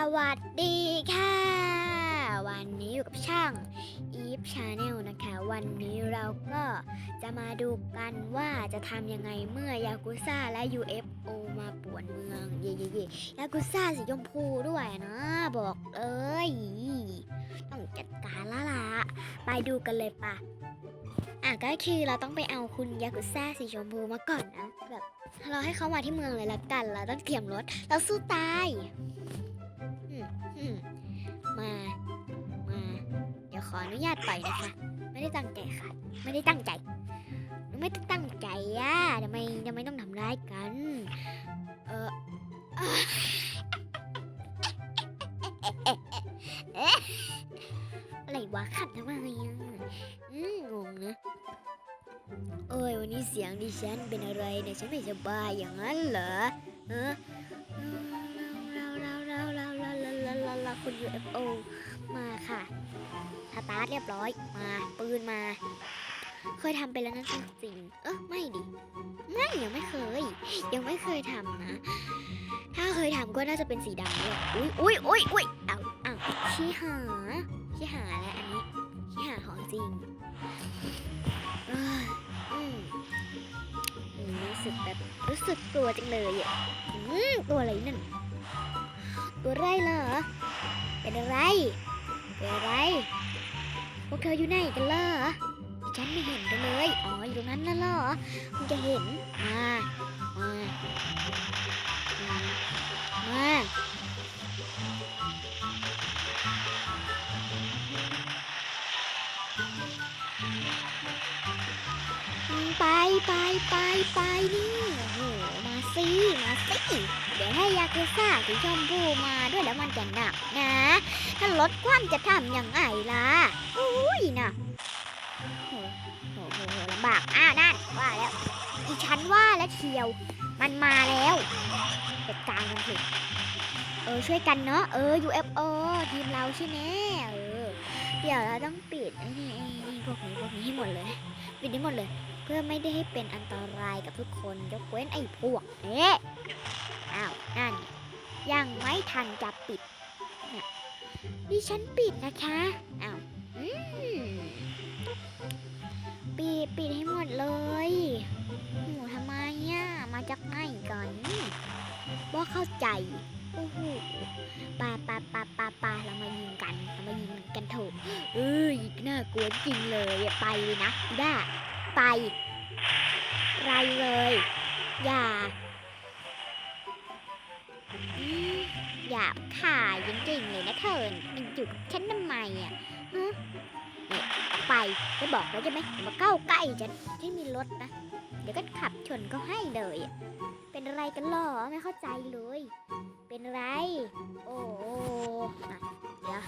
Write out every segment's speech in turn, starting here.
สวัสดีค่ะ วันนี้อยู่กับช่าง Eve Channel นะคะ วันนี้เราก็จะมาดูกันว่าจะทำยังไงเมื่อยากุซ่าและ UFO มาป่วนเมืองเย่เย่เย่ยากุซ่าสีชมพูด้วยนะ บอกเอ้ยต้องจัดการละละไปดูกันเลยปะอะก็คือเราต้องไปเอาคุณยากุซ่าสีชมพูมาก่อนนะแบบเราให้เขามาที่เมืองเลยละกันเราต้องเตรียมรถเราสู้ตาย อืมมา มา เดี๋ยวขออนุญาตไปนะคะ ไม่ได้ตั้งใจค่ะ ไม่ได้ตั้งใจ ไม่ได้ตั้งใจอะทำไมทำไมต้องทำร้ายกัน เอออะไรวะขัดทำไมอะอืมงงนะเอ้ยวันนี้เสียงดิฉันเป็นอะไรเนี่ยฉันไม่สบายอย่างนั้นเหรอเออ คุณ UFO มาค่ะสตาร์ทเรียบร้อย มาปืนมา เคยทำไปแล้วนะจริง เออไม่ดิ ไม่ยังไม่เคย ยังไม่เคยทำนะ ถ้าเคยทำก็น่าจะเป็นสีดำเลยอุ้ยอุ้ยอุ้ยอุ้ยเอาเอาชี้หาชี้หาแล้วอันนี้ชี้หาของจริงอืมรู้สึกแบบรู้สึกกลัวจังเลยอะอืมตัวอะไรนั่น ตัวไรเหรอ เป็นอะไร เป็นอะไร พวกเธออยู่ไหนกันเหรอฉันไม่เห็นกันเลย อ๋อ อยู่ตรงนั้นน่ะเหรอคุณจะเห็น มา มา มาไปไปไปไปนี่โอ้โห สิมาสิเดี๋ยวให้ยากุซ่าสีชมพูมาด้วยแล้วมันจะหนักนะ ถ้าลดความจะทำยังไงล่ะอุ้ยนะโหโหโหลำบากอ้าวนั่นว่าแล้ว อีฉันว่าแล้วเชียว มันมาแล้วจัดการมันเถอะเออช่วยกันเนาะเออ UFO ทีมเราใช่ไหมเออเดี๋ยวเราต้องปิดไอ้นี่ไอ้นี่พวกนี้พวกนี้ให้หมดเลย ปิดให้หมดเลย เพื่อไม่ได้ให้เป็นอันตรายกับทุกคนยกเว้นไอ้พวกเอ๊ะอ้าวนั่นยังไม่ทันจะปิดดิฉันปิดนะคะอ้าวอืมปิดปิดให้หมดเลยโหทำไมอะมาจากไหนกันว่าเข้าใจโอ้โหปาปาปาปาปาเรามายิงกันเรามายิงกันเถอะเอ้ยน่ากลัวจริงเลยไปเลยนะด้า ไป ไรเลย อย่าอืมหยาบขายจริงๆเลยนะเธอมันอยู่กับฉันทำไมอะฮะไปจะบอกแล้วใช่ไหมมาเข้าใกล้ฉันฉันมีรถนะ เดี๋ยวก็ขับชนก็ให้เลย เป็นอะไรกันหรอไม่เข้าใจเลย เป็นไร โอ้เดี๋ยว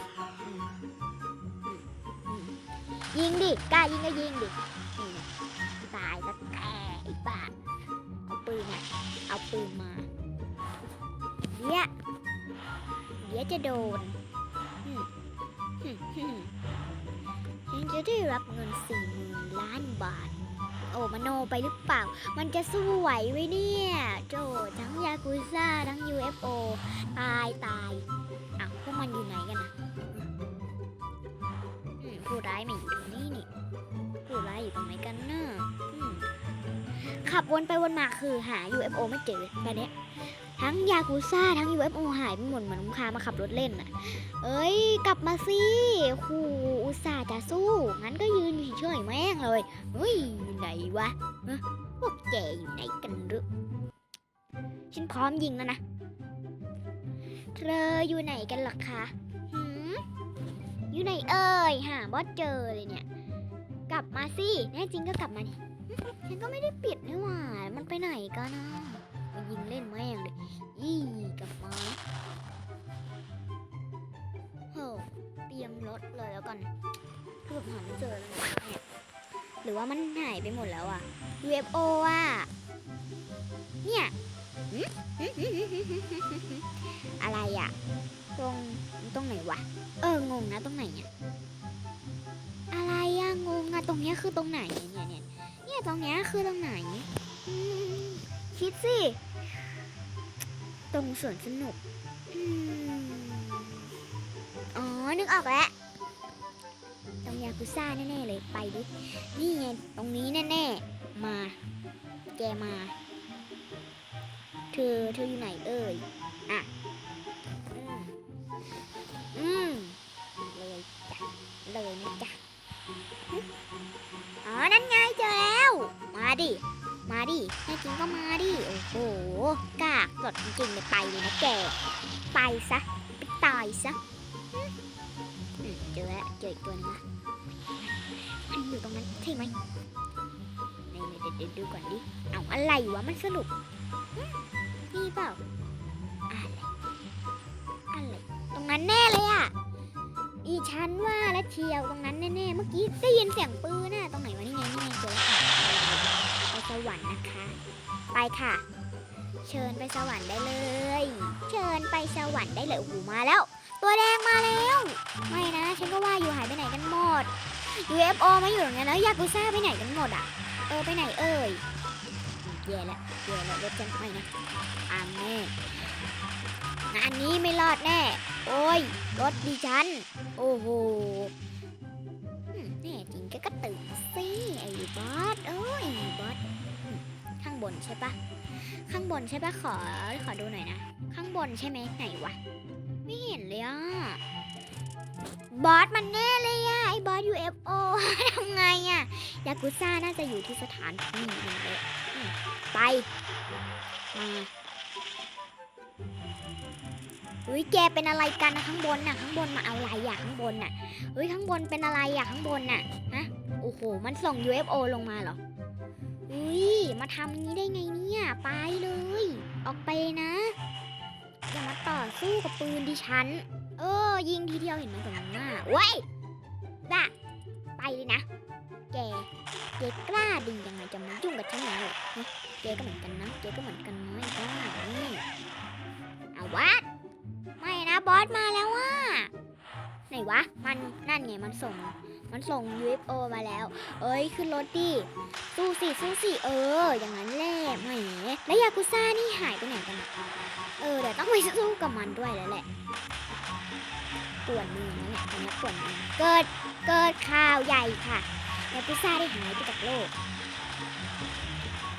ยิงดิ กล้ายิงก็ยิงดิ เดี๋ยวเดี๋ยวจะโดนฉันจะได้รับเงินสี่หมื่นล้านบาท โอ้มโนไปหรือเปล่า มันจะสู้ไหวไหมเนี่ย โจทั้งยากุซ่า ทั้ง UFO ตายตายอ้าวพวกมันอยู่ไหนกันนะอืมผู้ร้าย ขับวนไปวนมาคือหา UFO ไม่เจอตอนเนี้ยทั้งยากูซ่าทั้ง UFO หายไปหมดเหมือนลูกค้ามาขับรถเล่นน่ะ เอ้ย กลับมาสิคูอุตส่าห์จะสู้ งั้นก็ยืนอยู่เฉยๆแม่งเลยเฮ้ยอยู่ไหนวะพวกแกอยู่ไหนกันหรือฉันพร้อมยิงแล้วนะ เธออยู่ไหนกันล่ะคะหืมอยู่ไหนเอ่ย หาบอสเจอเลยเนี่ย กลับมาสิ แน่จริงก็กลับมาดิ ฉันก็ไม่ได้ปิดนี่หว่า มันไปไหนกันนะมายิงเล่นแม่งเลยยี่กับมาโหเตรียมรถเลยแล้วกันเกือบหาไม่เจอแล้วเนี่หรือว่ามันหายไปหมดแล้วอะ UFO อะ เนี่ยอะไรอะ ตรงตรงไหนวะ เอองงนะตรงไหนเนี่ยอะไรอะงงอะตรงเนี้ยคือตรงไหนเนี่ยเนี่ย เนี่ยตรงเนี้ยคือตรงไหน คิดสิ ตรงสวนสนุกอืมกออกแล้วตรงยากุซ่าแน่ๆเลยไปดิ นี่ไงตรงนี้แน่ๆ มา แกมา เธอเธออยู่ไหนเอ่ย อะ กากสดจริงๆเลยไปเลยนะแก ไปซะ ไปตายซะเจอแล้วเจออีกตัวนึงละมันอยู่ตรงนั้นใช่ไหมนี่เดี๋ยวเดี๋ยวดูก่อนดิ เอาอะไรวะมันสนุกนี่เปล่า อะไร อะไร ตรงนั้นแน่เลยอะ อีฉันว่าแล้วเชียวตรงนั้นแน่ๆ เมื่อกี้ได้ยินเสียงปืนน่ะ ตรงไหนวะนี่ไงนี่ไงเจอแล้วค่ะไปสวรรค์นะคะ ไปค่ะ เชิญไปสวรรค์ได้เลย เชิญไปสวรรค์ได้เลยโอ้โหมาแล้ว ตัวแดงมาแล้ว ไม่นะฉันก็ว่าอยู่หายไปไหนกันหมด UFO มาอยู่ตรงนี้นแล้วยากุซ่าไปไหนกันหมดอะ เออไปไหนเอ่ยแย่แล้วแย่แล้วรถฉันไม่นะอังแน่งานนี้ไม่รอดแน่ โอ้ยรถดิฉัน โอ้โหอืมแน่จริงแกก็ตื่นสิไอ้บอสเอ้ยไอ้บอสข้างบนใช่ปะ ข้างบนใช่ปะขอขอดูหน่อยนะ ข้างบนใช่ไหมไหนวะ ไม่เห็นเลยอะ บอสมันแน่เลยอะ ไอ้บอส UFO ทำไงอะ ยากุซ่าน่าจะอยู่ที่สถานที่นี่เลยไป มาเฮ้ยแกเป็นอะไรกันนะข้างบนน่ะข้างบนมาเอาอะไรอะข้างบนน่ะเฮ้ยข้างบนเป็นอะไรอะข้างบนน่ะฮะโอ้โหมันส่ง UFO ลงมาเหรอ อุ้ยมาทำนี้ได้ไงเนี่ย ไปเลย ออกไปนะ อย่ามาต่อสู้กับปืนดิฉัน เออ ยิงทีเดียวเห็นไหมตรงนั้นน่ะเว้ยด่ะไปเลยนะ แก แกกล้าดียังไงจะมายุ่งกับฉันอย่างนี้ฮะแกก็เหมือนกันนะแกก็เหมือนกันน้อยกล้านี่เอาวัดไม่นะบอสมาแล้วว่ะไหนวะ มันนั่นไงมันส่ง มันส่ง UFO มาแล้ว เอ้ยขึ้นรถดิสู้สิสู้สิเออ อย่างนั้นแหละแหมแล้วยากุซ่านี่หายไปไหนกันอะเออเดี๋ยวต้องไปสู้กับมันด้วยแล้วแหละปวดมือนั่นแหละตอนนี้ปวดมือเกิดเกิดข่าวใหญ่ค่ะยากุซ่าได้หายไปจากโลก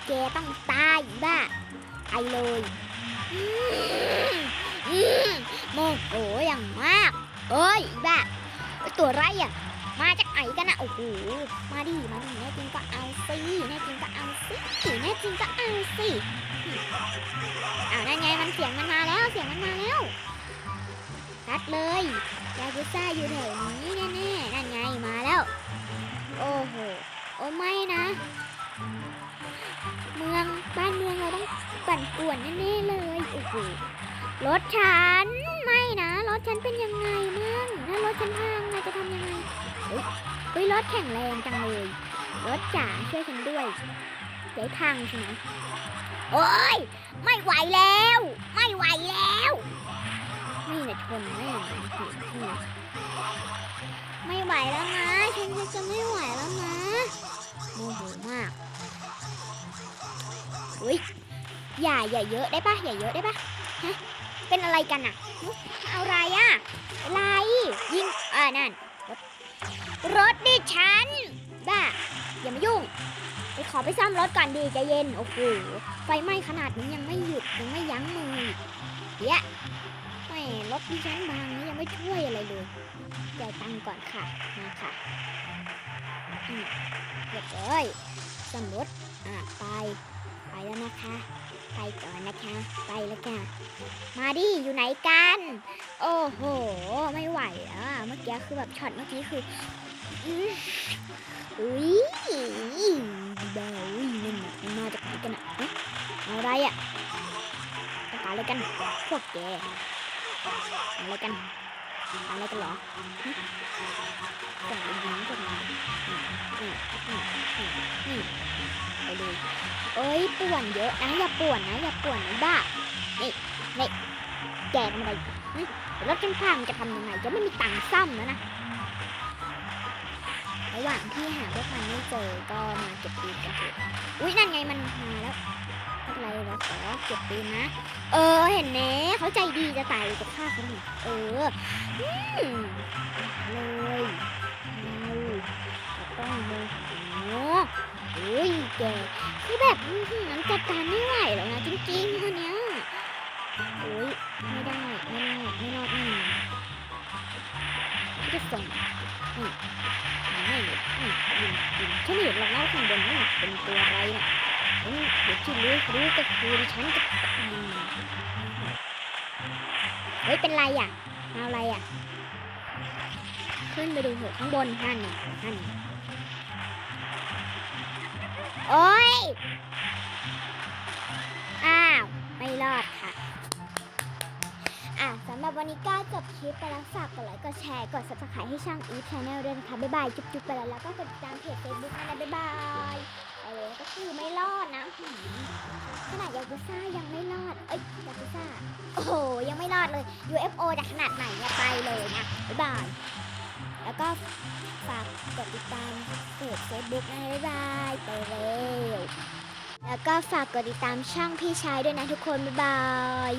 แกต้องตายบ้าไอเลยโมโหอย่างมาก เอ้ยบ้าตัวไรอะ มาจากไหนกันนะโอ้โหมาดิมาดิแน่จริงก็เอาสิแน่จริงก็เอาสิแน่จริงก็เอาสิอ้าวนั่นไงมันเสียงมันมาแล้วเสียงมันมาแล้วตัดเลยยากุซ่าอยู่แถวนี้แน่ๆนั่นไงมาแล้ว โอ้โหโอ้ไม่นะ เมืองบ้านเมืองเราต้องปั่นป่วนแน่ๆเลยโอ้โหรถฉันไม่นะรถฉันเป็นยังไงมั่งถ้ารถฉันพังเราจะทำยังไง เฮ้ยรถแข็งแรงจังเลยรถจ๋าช่วยฉันด้วยเจ๊พังใช่ไหมโอ้ยไม่ไหวแล้ว ไม่ไหวแล้วนี่แหละชนแม่งนี่ไม่ไหวแล้วนะฉันจะไม่ไหวแล้วนะโมโหมากอุ้ยอย่าอย่าเยอะได้ปะอย่าเยอะได้ปะฮะเป็นอะไรกันอะเอาอะไรอะอะไรยิงอ่านั่น รถดิฉัน บ้า อย่ามายุ่ง ไปขอไปซ่อมรถก่อนดีใจเย็น โอ้โห ไฟไหม้ขนาดนี้ยังไม่หยุดยังไม่ยั้งมือเยวแหม่รถดิฉันบางนี่ยังไม่ช่วยอะไรเลยจ่ายตังก่อนค่ะ มาค่ะอืมเรียบร้อยซ่อมรถ อะ ไป ไปแล้วนะคะ ไปก่อนนะคะ ไปแล้วค่ะ มาดิ อยู่ไหนกัน โอ้โห ไม่ไหวอะเมื่อกี้คือแบบช็อตเมื่อกี้คือ อื้ออุ้ยเบาอุ้ยนั่นน่ะมันมาจากไหนกันอะเอาอะไรอะต้องการอะไรกันพวกแกอะไรกันเอาอะไรกันหรอฮะสั่งยิงกันมานี่นี่นี่นี่ไปเลยเอ้ยป่วนเยอะนะอย่าป่วนนะอย่าป่วนนะบ้านี่นี่แกทำอะไรรถฉันพังจะทำยังไงจะไม่มีตังค์ซ่อมแล้วนะ ระหว่างที่หาพวกมันไม่เจอก็มาเก็บปืนกันเถอะอุ้ยนั่นไงมันมาแล้วอะไรเหรอขอเก็บปืนนะ เออ เห็นแน่เขาใจดีจะตายเลยจะฆ่าเขาหนิเอออืมเลยเอาต้องโมโหเฮ้ยแกคือแบบมันจัดการไม่ไหวแล้วนะจริงๆคนเนี้ยโอ้ยไม่ได้ไม่รอดไม่รอดนี่จะส่งนี่นี่นี่นี่นี่ ฉันเห็นหรอกนะว่าข้างบนนี่เป็นตัวอะไรน่ะฉันเดี๋ยวที่รู้รู้ก็คือฉันจะยิงเฮ้ยเป็นไรอะเอาอะไรอะ ขึ้นไปดูเถอะข้างบนนั่นน่ะนั่นโอ้ย อ้าว ไม่รอดค่ะ วันนี้ก็จบคลิปไปแล้วฝากกดไลค์กดแชร์กด subscribe ให้ช่าง e ี Channel ด้วยนะคะบ๊ายบายจุ๊บๆไปแล้วแล้วก็กดติดตามเพจ Facebook นะบ๊ายบายเออก็คือไม่รอดนะขนาดยากุซ่ายังไม่รอดเอ้ยยากุซ่าโอ้โหยังไม่รอดเลย UFO จะขนาดไหนเนี่ยไปเลยนะบ๊ายบายแล้วก็ฝากกดติดตามเพจ Facebook นะบ๊ายบายไปเร็วแล้วก็ฝากกดติดตามช่องพี่ชายด้วยนะทุกคนบ๊ายบาย